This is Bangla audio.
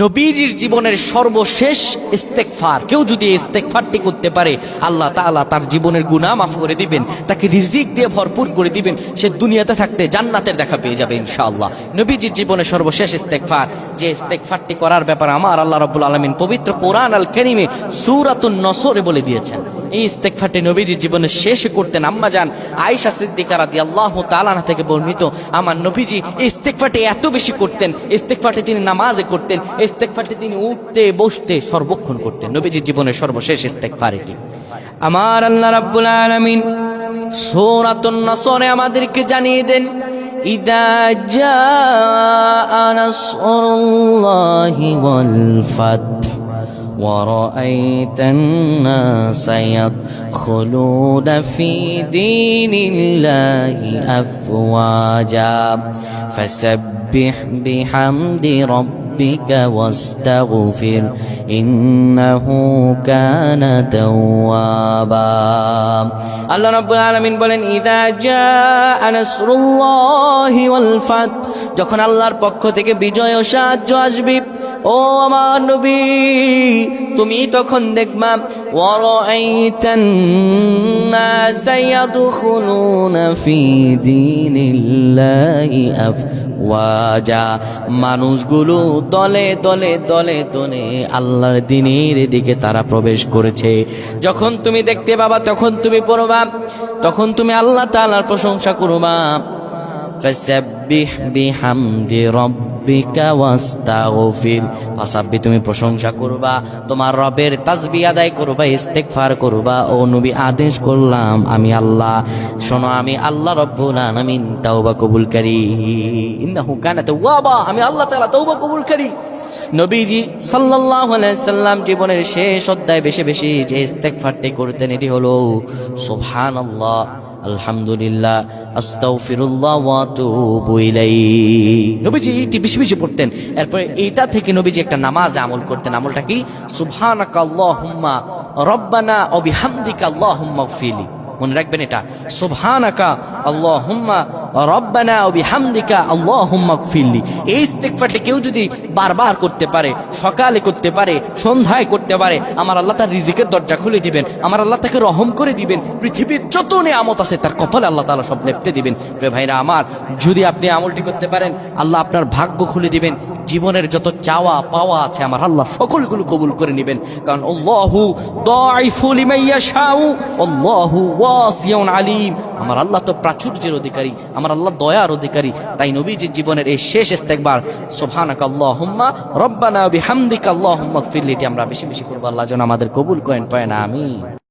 নবীজির জীবনের সর্বশেষ ইস্তেকফার। কেউ যদি ইস্তেকফারটি করতে পারে, আল্লাহ তাআলা তার জীবনের গুনাহ মাফ করে দিবেন, তাকে রিজিক দিয়ে ভরপুর করে দিবেন, সে দুনিয়াতে থাকতে জান্নাতের দেখা পেয়ে যাবে ইনশাআল্লাহ। নবীজির জীবনের সর্বশেষ ইস্তেকফার, যে ইস্তেকফারটি করার ব্যাপারে আমার আল্লাহ রাব্বুল আলামিন পবিত্র কোরআন আল কারীমে সূরাতুন নসরে বলে দিয়েছেন। এই ইস্তেকফারটি নবীজির জীবনে শেষে করতেন আম্মা যান আয়েশা সিদ্দিকা আল্লাহ তাআলা থেকে বর্ণিত। আমার নবীজি এই ইস্তেকফারটি এত বেশি করতেন, ইস্তেকফারটি তিনি নামাজে করতেন ইস্তেকফারটি তিনি উঠতে বসতে সর্বক্ষণ করতেন নবীজির জীবনের সর্বশেষ ইস্তেকফার এটি আমার আল্লাহ রাব্বুল আলামিন সূরাতুন নসরে আমাদেরকে জানিয়ে দেন ইদা জাআ নাসরুল্লাহি ওয়াল ফাতহ ورأيت الناس يدخلون في دين الله أفواجا فسبح بحمد ربك واستغفر إنه كان توابا আল্লাহ রাব্বুল আলামিন বলেন ইদা জাআ নাসরুল্লাহি ওয়াল ফাত যখন আল্লাহর পক্ষ থেকে বিজয় ও সাহায্য আসবে ও আমার নবী তুমি তখন দেখবা ওয়ারাআইতান নাসা ইয়াদখুলুনা ফি দীনিল্লাহি আফওয়াজা মানুষগুলো দলে দলে দলে দলে আল্লাহর দিনের দিকে তারা প্রবেশ করেছে। যখন তুমি দেখতে পাবা, তখন তুমি পড়বা, তখন তুমি আল্লাহ তালার প্রশংসা করবা। ফাসাব্বিহ বিহামদি রাব্বিকা তুমি প্রশংসা করবা, তোমার রবের তাসবিহ আদায় করবা, ইস্তেগফার করবা। ও নবী, আদেশ করলাম আমি আল্লাহ, শোনো আমি আল্লাহ রব্বুল আলামিন, তাওবা কবুলকারী ইন্নাহু কানা আমি আল্লাহ তাআলা তাওবা কবুলকারী নবীজি সাল্লাম জীবনের শেষ অধ্যায় বেশি বেশি যে ইস্তেগফারটি করতেন, এটি হলো সুবহানাল্লাহ। আলহামদুলিল্লাহ, আস্তাগফিরুল্লাহ ওয়া আতুবু ইলাইহি। নবীজি এটি বেশি বেশি পড়তেন। এরপরে এইটা থেকে নবীজি একটা নামাজ আমল করতেন। আমলটা কি? সুবহানাকা রব্বানা ওয়া বিহামদিকা গফিরলি। মনে রাখবেন এটা। সুবহানাকা আল্লাহুম্মা রব্বানা আল্লাহুম্মা গফিরলি। এই কেউ যদি বারবার করতে পারে, সকালে করতে পারে, সন্ধ্যায় করতে পারে, আমার আল্লাহ তার রিজিকের দরজা খুলে দিবেন, আমার আল্লাহ তাকে রহম করে দিবেন, পৃথিবীর যত আছে তার আল্লাহ সব লেপটে দিবেন। ভাইরা আমার, যদি আপনি আমলটি করতে পারেন, আল্লাহ আপনার ভাগ্য খুলে দিবেন, জীবনের যত চাওয়া পাওয়া আছে আমার আল্লাহ সকলগুলো কবুল করে নেবেন। কারণ আলিম। আমার আল্লাহ তো প্রাচুর্যের অধিকারী, আমার আল্লাহ দয়ার অধিকারী। তাই নবীজির জীবনের এই শেষ ইস্তেকবার সোভানাক আল্লাহ হুম্মা রব্বানা বিহামদিক আল্লাহ হুম্মা এটি আমরা বেশি বেশি করব। আল্লাহ যেন আমাদের কবুল কয়েন পায় না আমি